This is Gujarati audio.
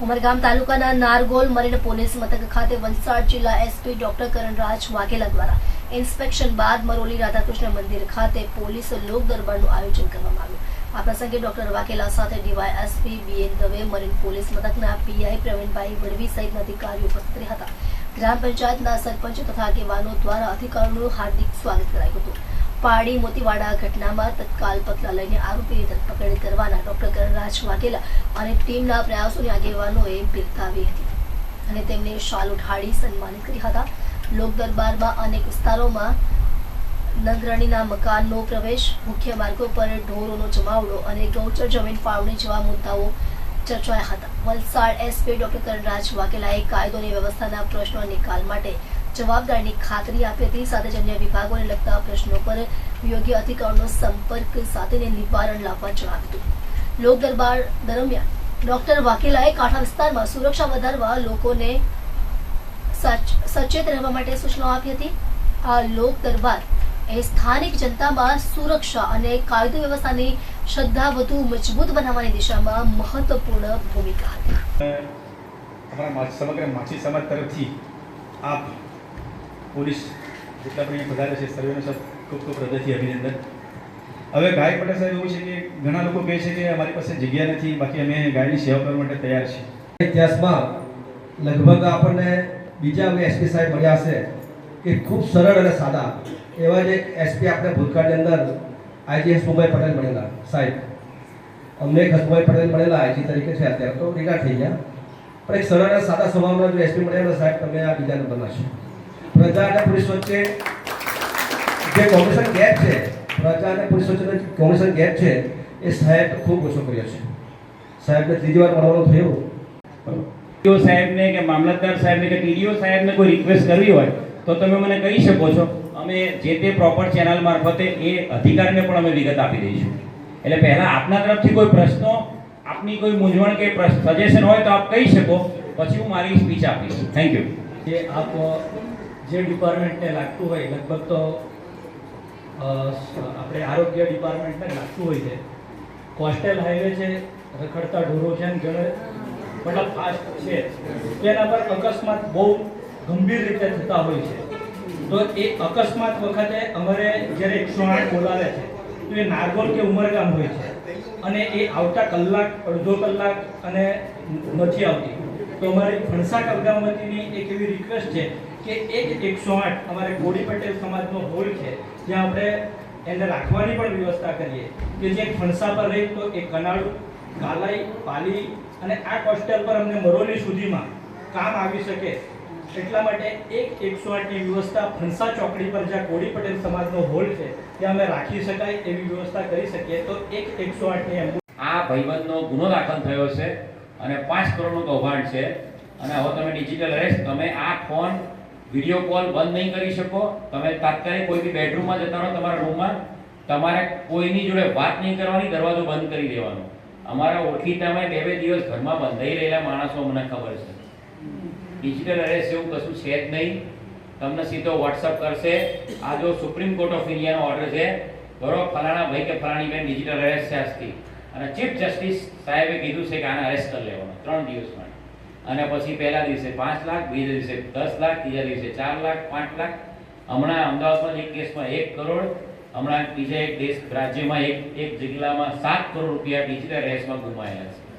ઉમરગામ તાલુકાના નારગોલ મરીન પોલીસ મથક ખાતે વલસાડ જિલ્લા એસપી ડોક્ટર કરણરાજ વાઘેલા દ્વારા ઇન્સ્પેક્શન બાદ મરોલી રાધાકૃષ્ણ મંદિર ખાતે પોલીસ લોક દરબારનું આયોજન કરવામાં આવ્યું. આ પ્રસંગે ડોક્ટર વાઘેલા સાથે DY SP BN Dave marine police મથકના પીઆઈ પ્રવીણભાઈ વડવી સહિતના અધિકારીઓ ઉપસ્થિત હતા. ગ્રામ પંચાયતના સરપંચ તથા આગેવાનો દ્વારા અધિકારીઓનું હાર્દિક સ્વાગત કરાયું હતું. પાડી મોતીવાડા ઘટનામાં તત્કાલ પગલાં લઈને આરોપીની ધરપકડ કરવાના ડોક્ટર કરણરાજ વાઘેલા અને ટીમના પ્રયાસોની આગેવાનોએ બિરદાવી હતી અને તેમને શાલ ઉઠાડી સન્માનિત કર્યા હતા. લોક દરબારમાં અનેક વિસ્તારોમાં નંદરણીના મકાનનો પ્રવેશ, મુખ્ય માર્ગો પર ઢોરોનો જમાવડો અને ગૌચર જમીન ફાળવણી જેવા મુદ્દાઓ ચર્ચાયા હતા. વલસાડ એસપી ડોક્ટર કરણરાજ વાઘેલાએ કાયદો અને વ્યવસ્થાના પ્રશ્નો નિકાલ માટે જવાબદારીની ખાતરી આપી હતી. સાથે જ અન્ય વિભાગોને લગતા પ્રશ્નો પર યોગ્ય અધિકારીનો સંપર્ક સાથેને નિવારણ લાવવા જણાવ્યું હતું. લોક દરબાર દરમિયાન ડોક્ટર વાકેલાએ કાંઠા વિસ્તારમાં સુરક્ષા વધારવા લોકોને સચેત રહેવા માટે સૂચનાઓ આપી હતી. આ લોક દરબાર એ સ્થાનિક જનતામાં સુરક્ષા અને કાયદો વ્યવસ્થાની શ્રદ્ધા વધુ મજબૂત બનાવવાની દિશામાં મહત્વપૂર્ણ ભૂમિકા હતી. અમારા સમગ્ર માછી સમાજ તરફથી આપ પોલીસ જેટલા પણ વધારે છે, સર્વેનો સાહેબ ખૂબ ખૂબ હૃદયથી અભિનંદન હવે ગાય પટેલ સાહેબ એવું છે કે ઘણા લોકો કહે છે કે અમારી પાસે જગ્યા નથી, બાકી અમે ગાયની સેવા કરવા માટે તૈયાર છીએ. ઇતિહાસમાં લગભગ આપણને બીજા અમે એસપી સાહેબ મળ્યા હશે કે ખૂબ સરળ અને સાદા એવા જે એસપી આપણે ભૂતકાળની અંદર આઈજી હસમુભાઈ પટેલ મળેલા. સાહેબ, અમને હસમુભાઈ પટેલ મળેલા આઈજી તરીકે છે અત્યારે તો રિટાયર થઈ ગયા. પણ એક સરળ અને સાદા સ્વભાવના જો એસપી મળ્યા સાહેબ, તમે આ બીજા નંબરના છો. પ્રજા અને પોલીસ વચ્ચે જે કોમ્યુનિકેશન ગેપ છે પ્રજા અને પોલીસ વચ્ચેનો કોમ્યુનિકેશન ગેપ છે એ સાહેબ ખૂબ ઓછો કર્યો છે. સાહેબને ત્રીજી વાર મળવાનું થયું. ટીડીઓ સાહેબને કે મામલતદાર સાહેબને કે ટીડીઓ સાહેબને કોઈ રિક્વેસ્ટ કરવી હોય તો તમે મને કહી શકો છો અમે જે તે પ્રોપર ચેનલ મારફતે એ અધિકારીને પણ અમે વિગત આપી દઈશું. એટલે પહેલાં આપના તરફથી કોઈ પ્રશ્નો આપની કોઈ મૂંઝવણ કે સજેશન હોય તો આપ કહી શકો પછી હું મારી સ્પીચ આપીશ. થેન્ક યુ જે આપ જે ડિપાર્ટમેન્ટને લાગતું હોય, લગભગ તો આપણે આરોગ્ય ડિપાર્ટમેન્ટને લાગતું હોય છે. કોસ્ટલ હાઈવે છે, રખડતા ઢોરો છે ને ઘણે મતલબ ફાસ્ટ છે. તેના પર અકસ્માત બહુ ગંભીર રીતે થતા હોય છે. તો એ અકસ્માત વખતે અમારે જ્યારે એકસો આઠ બોલાવે છે, તો એ નારગોલ કે ઉમરગામ હોય છે. અને એ આવતા કલાક, અડધો કલાક અને નથી આવતી. તો અમારી ફણસા કલગામતીની એક એવી રિક્વેસ્ટ છે કે એક એકસો આઠ અમારે કોડી પટેલ સમાજનો હોલ છે જ્યાં આપણે એને રાખવાની પણ વ્યવસ્થા કરીએ. કે જે ફણસા પર રહી તો એ કનાળુ કાલાઈ પાલી અને આ કોસ્ટલ પર અમને મરોલી સુધીમાં કામ આવી શકે. એટલા માટે એક એકસો આઠની વ્યવસ્થા ફણસા ચોકડી પર જ્યાં કોડી પટેલ સમાજનો હોલ છે, ત્યાં અમે રાખી શકાય એવી વ્યવસ્થા કરી શકીએ. તો એક એકસો આઠની આ ભાઈબંધનો ગુનો દાખલ થયો છે અને પાંચ કરોડનું કૌભાંડ છે. અને હવે તમે ડિજિટલ રહેશ, તમે આ ફોન વીડિયો કોલ બંધ નહીં કરી શકો. તમે તાત્કાલિક કોઈ બી બેડરૂમમાં જતા રહો તમારા રૂમમાં. તમારે કોઈની જોડે વાત નહીં કરવાની, દરવાજો બંધ કરી દેવાનો. અમારા ઓળખીતામાં બે બે દિવસ ઘરમાં બંધાઈ રહેલા માણસો મને ખબર છે. ડિજિટલ અરેસ્ટ એવું કશું છે જ નહીં. તમને સીધો વોટ્સઅપ કરશે. આ જો સુપ્રીમ કોર્ટ ઓફ ઇન્ડિયાનો ઓર્ડર છે બરોબર ફલાણા ભાઈ કે ફલાણી બેન ડિજિટલ અરેસ્ટ છે આજથી. અને ચીફ જસ્ટિસ સાહેબે કીધું છે કે આને અરેસ્ટ કરી લેવાનો, ત્રણ દિવસ માટે. અને પછી પહેલા દિવસે પાંચ લાખ, બીજા દિવસે દસ લાખ, ત્રીજા દિવસે ચાર લાખ, પાંચ લાખ. હમણાં અમદાવાદમાં એક કેસમાં એક કરોડ, હમણાં બીજા એક દેશ, રાજ્યમાં એક એક જિલ્લામાં સાત કરોડ રૂપિયા ડિજિટલ રેસમાં ગુમાયેલા છે.